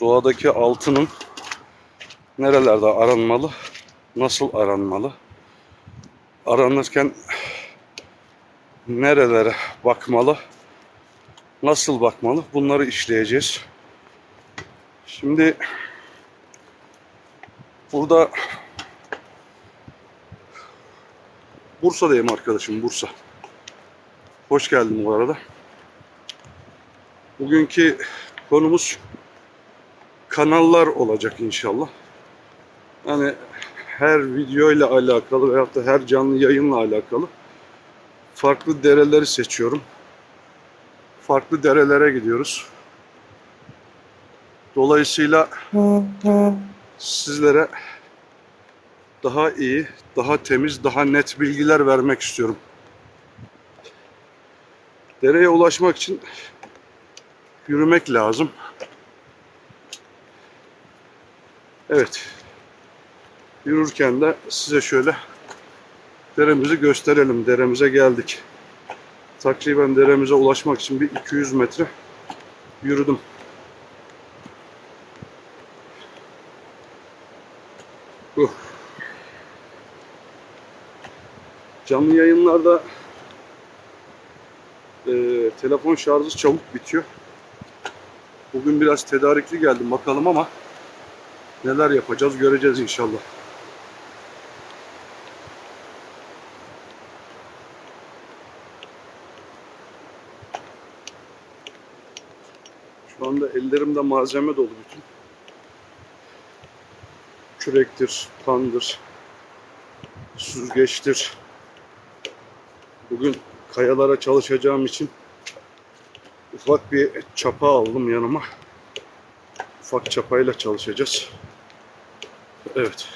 doğadaki altının nerelerde aranmalı, nasıl aranmalı, aranırken nerelere bakmalı, nasıl bakmalı bunları işleyeceğiz. Şimdi burada Bursa'dayım arkadaşım Bursa. Hoş geldin bu arada. Bugünkü konumuz kanallar olacak inşallah. Yani her video ile alakalı veyahut da her canlı yayınla alakalı farklı dereleri seçiyorum. Farklı derelere gidiyoruz. Dolayısıyla sizlere daha iyi, daha temiz, daha net bilgiler vermek istiyorum. Dereye ulaşmak için yürümek lazım. Evet. Yürürken de size şöyle deremizi gösterelim. Deremize geldik. Takriben deremize ulaşmak için bir 200 metre yürüdüm. Uh. Canlı yayınlarda e, telefon şarjı çabuk bitiyor. Bugün biraz tedarikli geldim bakalım ama neler yapacağız göreceğiz inşallah. Şu anda ellerimde malzeme dolu bütün. Kürektir, pandır, süzgeçtir. Bugün kayalara çalışacağım için ufak bir çapa aldım yanıma. Ufak çapayla çalışacağız. Evet.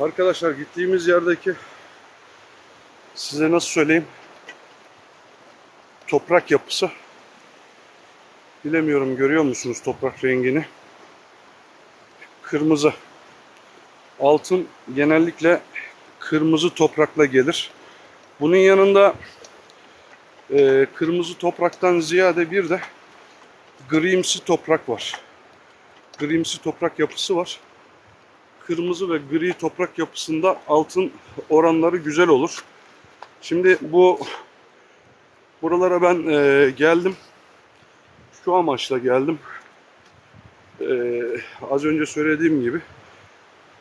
Arkadaşlar gittiğimiz yerdeki size nasıl söyleyeyim? Toprak yapısı. Bilemiyorum görüyor musunuz toprak rengini? Kırmızı. Altın genellikle kırmızı toprakla gelir. Bunun yanında e, kırmızı topraktan ziyade bir de grimsi toprak var. Grimsi toprak yapısı var kırmızı ve gri toprak yapısında altın oranları güzel olur. Şimdi bu buralara ben e, geldim. Şu amaçla geldim. E, az önce söylediğim gibi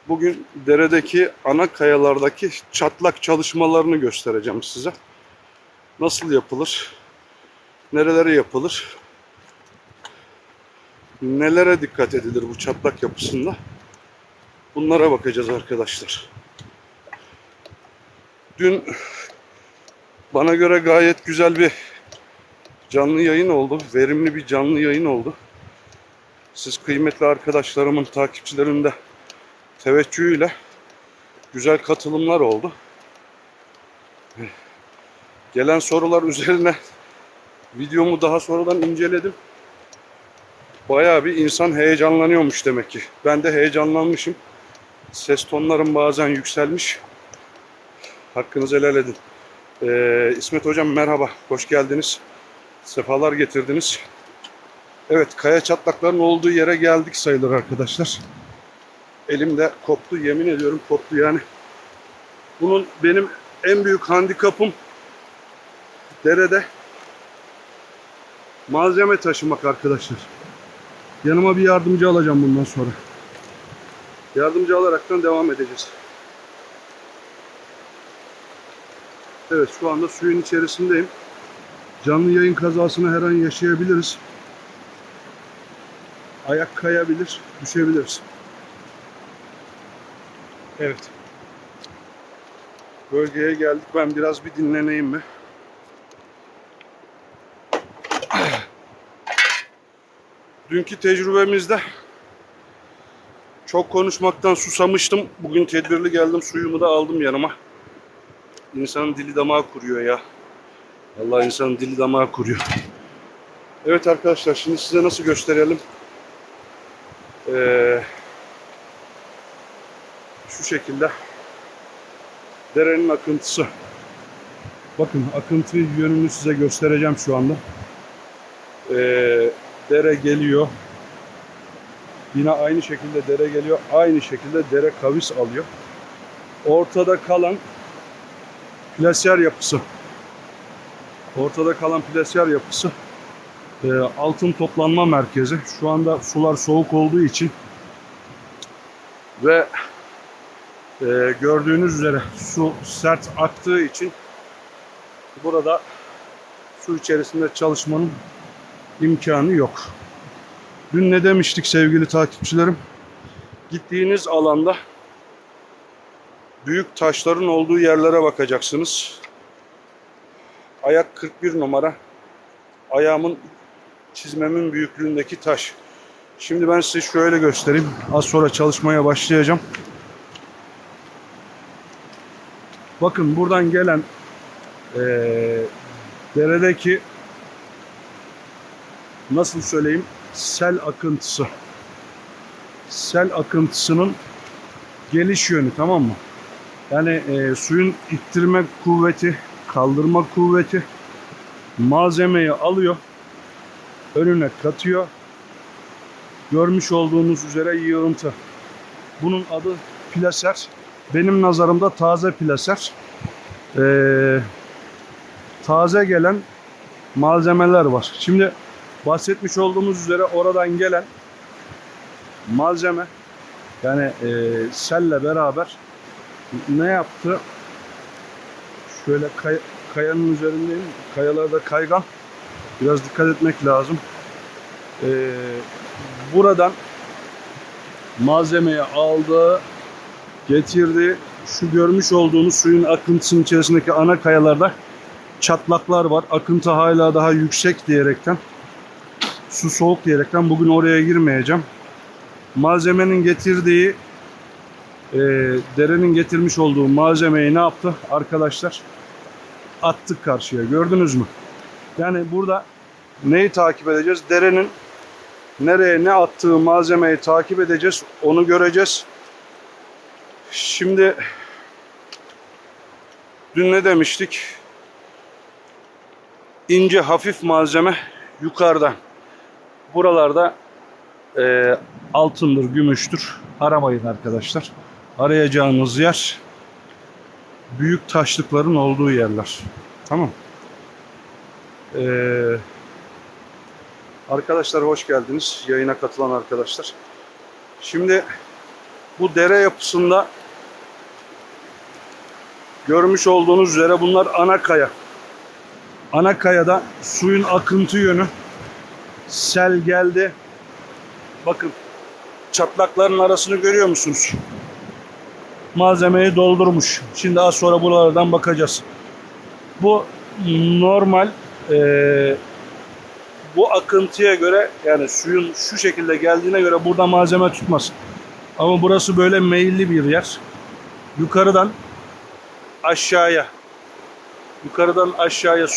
bugün deredeki ana kayalardaki çatlak çalışmalarını göstereceğim size. Nasıl yapılır? Nerelere yapılır? Nelere dikkat edilir bu çatlak yapısında? Bunlara bakacağız arkadaşlar. Dün bana göre gayet güzel bir canlı yayın oldu. Verimli bir canlı yayın oldu. Siz kıymetli arkadaşlarımın takipçilerinde teveccühüyle güzel katılımlar oldu. Gelen sorular üzerine videomu daha sonradan inceledim. Bayağı bir insan heyecanlanıyormuş demek ki. Ben de heyecanlanmışım. Ses tonlarım bazen yükselmiş. Hakkınızı helal edin. Ee, İsmet Hocam merhaba, hoş geldiniz. Sefalar getirdiniz. Evet, kaya çatlaklarının olduğu yere geldik sayılır arkadaşlar. Elimde koptu, yemin ediyorum koptu yani. Bunun benim en büyük handikapım derede malzeme taşımak arkadaşlar. Yanıma bir yardımcı alacağım bundan sonra. Yardımcı alaraktan devam edeceğiz. Evet şu anda suyun içerisindeyim. Canlı yayın kazasını her an yaşayabiliriz. Ayak kayabilir, düşebiliriz. Evet. bölgeye geldik. Ben biraz bir dinleneyim mi? Dünkü tecrübemizde çok konuşmaktan susamıştım. Bugün tedbirli geldim. Suyumu da aldım yanıma. İnsanın dili damağı kuruyor ya. Vallahi insanın dili damağı kuruyor. Evet arkadaşlar şimdi size nasıl gösterelim? Ee, şu şekilde derenin akıntısı. Bakın akıntı yönünü size göstereceğim şu anda. Ee, dere geliyor. Yine aynı şekilde dere geliyor. Aynı şekilde dere kavis alıyor. Ortada kalan plasyer yapısı. Ortada kalan plasyer yapısı e, altın toplanma merkezi. Şu anda sular soğuk olduğu için ve e, gördüğünüz üzere su sert aktığı için burada su içerisinde çalışmanın imkanı yok. Dün ne demiştik sevgili takipçilerim? Gittiğiniz alanda büyük taşların olduğu yerlere bakacaksınız. Ayak 41 numara. Ayağımın çizmemin büyüklüğündeki taş. Şimdi ben size şöyle göstereyim. Az sonra çalışmaya başlayacağım. Bakın buradan gelen eee deredeki nasıl söyleyeyim sel akıntısı. Sel akıntısının geliş yönü tamam mı? Yani e, suyun ittirme kuvveti, kaldırma kuvveti malzemeyi alıyor, önüne katıyor. Görmüş olduğunuz üzere yığıntı. Bunun adı plaser. Benim nazarımda taze plaser. Ee, taze gelen malzemeler var. Şimdi bahsetmiş olduğumuz üzere oradan gelen malzeme yani e, selle beraber ne yaptı? Şöyle kay- kayanın üzerindeyim. Kayalarda kaygan. Biraz dikkat etmek lazım. Ee, buradan malzemeyi aldı, getirdi. Şu görmüş olduğunuz suyun akıntısının içerisindeki ana kayalarda çatlaklar var. Akıntı hala daha yüksek diyerekten, su soğuk diyerekten bugün oraya girmeyeceğim. Malzemenin getirdiği, e, derenin getirmiş olduğu malzemeyi ne yaptı arkadaşlar? Attık karşıya. Gördünüz mü? Yani burada neyi takip edeceğiz? Derenin nereye ne attığı malzemeyi takip edeceğiz. Onu göreceğiz. Şimdi dün ne demiştik? İnce hafif malzeme yukarıdan. Buralarda e, altındır, gümüştür. Aramayın arkadaşlar. Arayacağınız yer büyük taşlıkların olduğu yerler. Tamam. Ee, arkadaşlar hoş geldiniz. Yayına katılan arkadaşlar. Şimdi bu dere yapısında görmüş olduğunuz üzere bunlar ana kaya. Ana kayada suyun akıntı yönü sel geldi. Bakın çatlakların arasını görüyor musunuz? Malzemeyi doldurmuş. Şimdi az sonra buralardan bakacağız. Bu normal e, bu akıntıya göre yani suyun şu şekilde geldiğine göre burada malzeme tutmaz. Ama burası böyle meyilli bir yer. Yukarıdan aşağıya yukarıdan aşağıya su